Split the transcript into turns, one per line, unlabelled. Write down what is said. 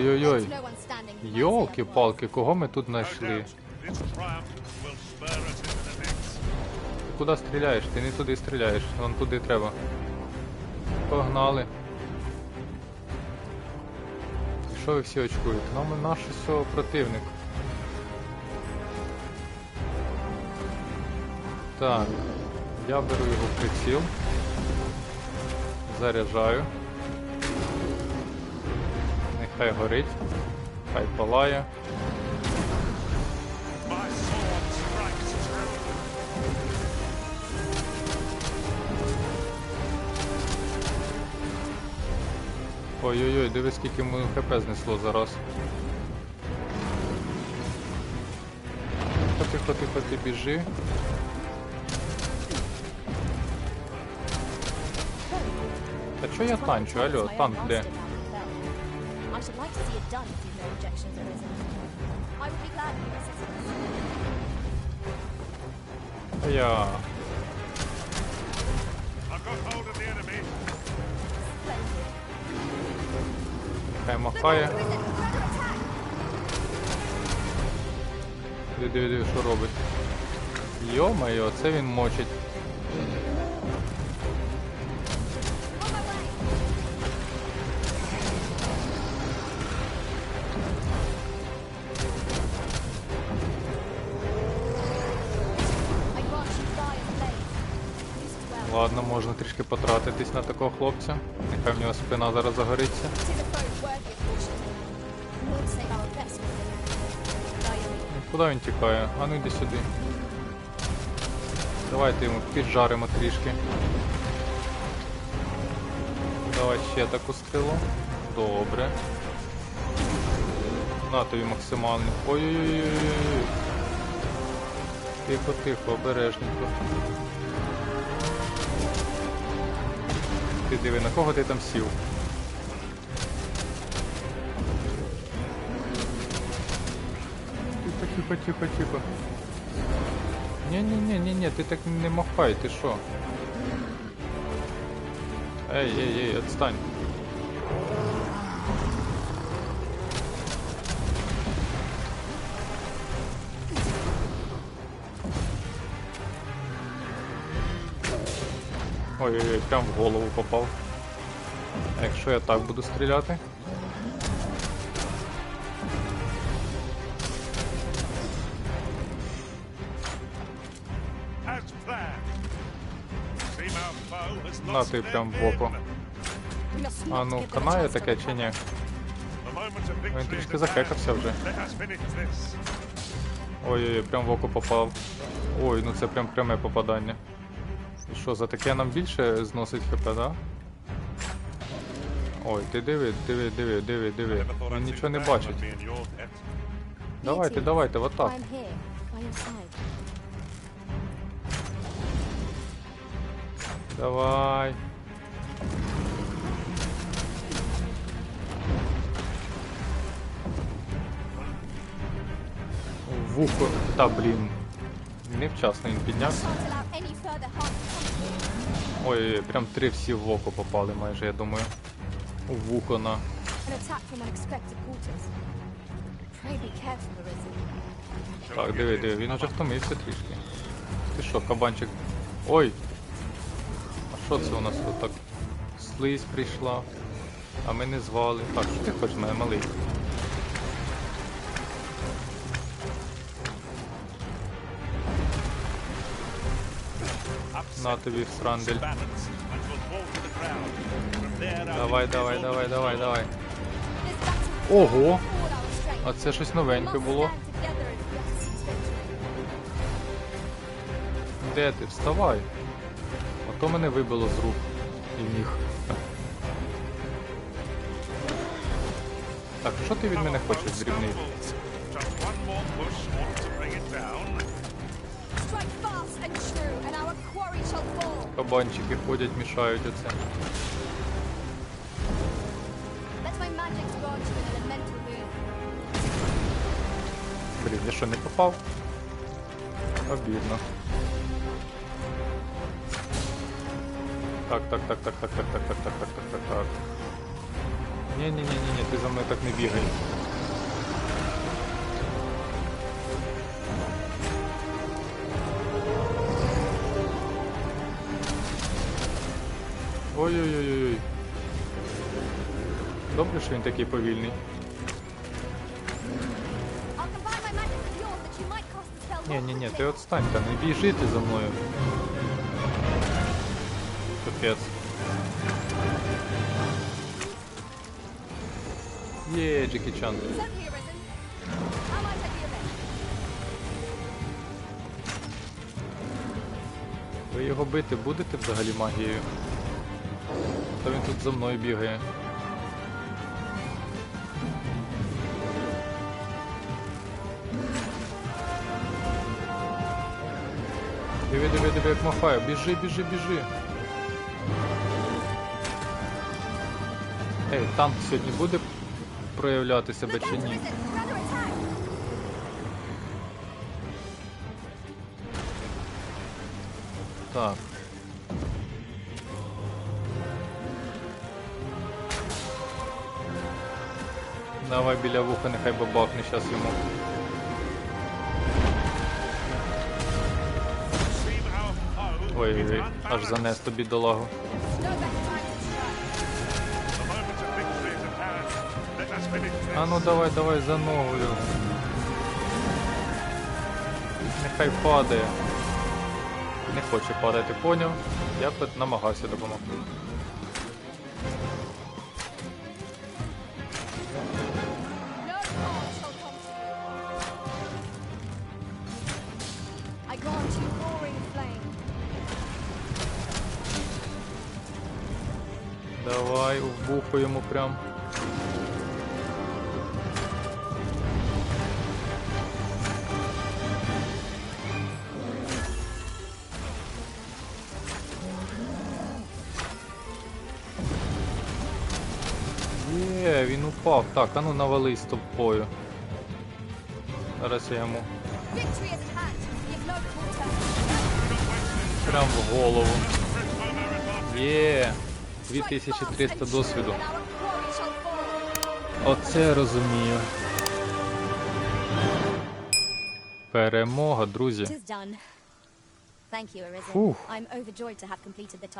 Ой-ой-ой. Йолки-палки, кого ми тут знайшли? Ти куди стріляєш? Ти не туди стріляєш, вон туди треба. Погнали. І що ви всі очкуєте? Нам наш ось противник. Так, я беру його в приціл. Заряджаю. Нехай горить. Хай палає. Ой-ой-ой, диви скільки йому хп знесло зараз. Тихо, тихо, ти біжи. Та чо я танчу? Алло, танк де?
I should like to see it done if you've no objections arisen. I would be glad of your assistance.
Та Я.
I've got hold of the enemy.
Хай махає. Диви, диви, що робить. Йо-моє, це він мочить. Ладно, можна трішки потратитись на такого хлопця. Нехай в нього спина зараз загориться.
Diary.
Куди він тікає? А ну йди сюди. Давайте йому піджаримо трішки. Давай ще таку стрілу. Добре. На тобі максимальний. Ой-ой-ой. Тихо, тихо, обережненько. Ти диви, на кого ти там сів? Тихо, тихо, тихо, тихо. Не-не-не-не-не, ти так не махай, ти що? Ей, ей, ей, отстань. Ой-ой-ой, прям в голову попав. А якщо я так буду стріляти. На ти прям в око. А ну, канає таке чи ні? Він трішки захекався вже. Ой-ой-ой, прям в око попав. Ой, ну це прям пряме попадання. І що, за таке нам більше зносить хп, да? Ой, ти диви, диви, диви, диви, диви. Він нічого не бачить. Давайте, давайте, в атаку.
I'm here, by your side.
Давай. Вухо. Та блін. Невчасно він піднявся. Ой, прям три всі в око попали майже, я думаю. У вухо на. Так, диви, диви, він уже втомився трішки. Ти що, кабанчик? Ой! А що це у нас тут так? Слизь прийшла. А ми не звали. Так, що ти хочеш мене малий? На тобі
франдель.
Давай, давай, давай, давай, давай. Ого! А це щось новеньке було. Де ти? Вставай! А то мене вибило з рук і ніг. Так, що ти від мене хочеш, дрібний? Кабанчики ходять, мішають оце.
Let my magic grant you an elemental boon.
Блін, я що не попав? Обідно. Так, так, так, так, так, так, так, так, так, так, так, так, так. Ні-ні-ні-ні, ти за мною так не бігай. Ой-ой-ой-ой. Добре, що він такий повільний.
I'll combine my magic with yours that you might cast the spell.
Ні,
more
ні, ні, ти отстань, та не біжи ти за мною. Капець. Є, Джекі Чан. Ви його бити будете взагалі магією? Та він тут за мною бігає. Диви, диви, диви, як махає. Біжи, біжи, біжи. Ей, танк сьогодні буде проявляти себе чи ні? Так. Давай біля вуха, нехай бабахне щас йому.
Seem our foe
Ой,
is
ой, ой, аж занес тобі
finish this.
А ну давай, давай за ногу. Нехай падає. Не хоче падати, поняв? Я б намагався допомогти. Давай, в йому прям. Є, він упав. Так, а ну навались тобою. Зараз я йому прям в голову. Є.
Strike
2300
fast and
досвіду. Оце розумію. Перемога, друзі.
It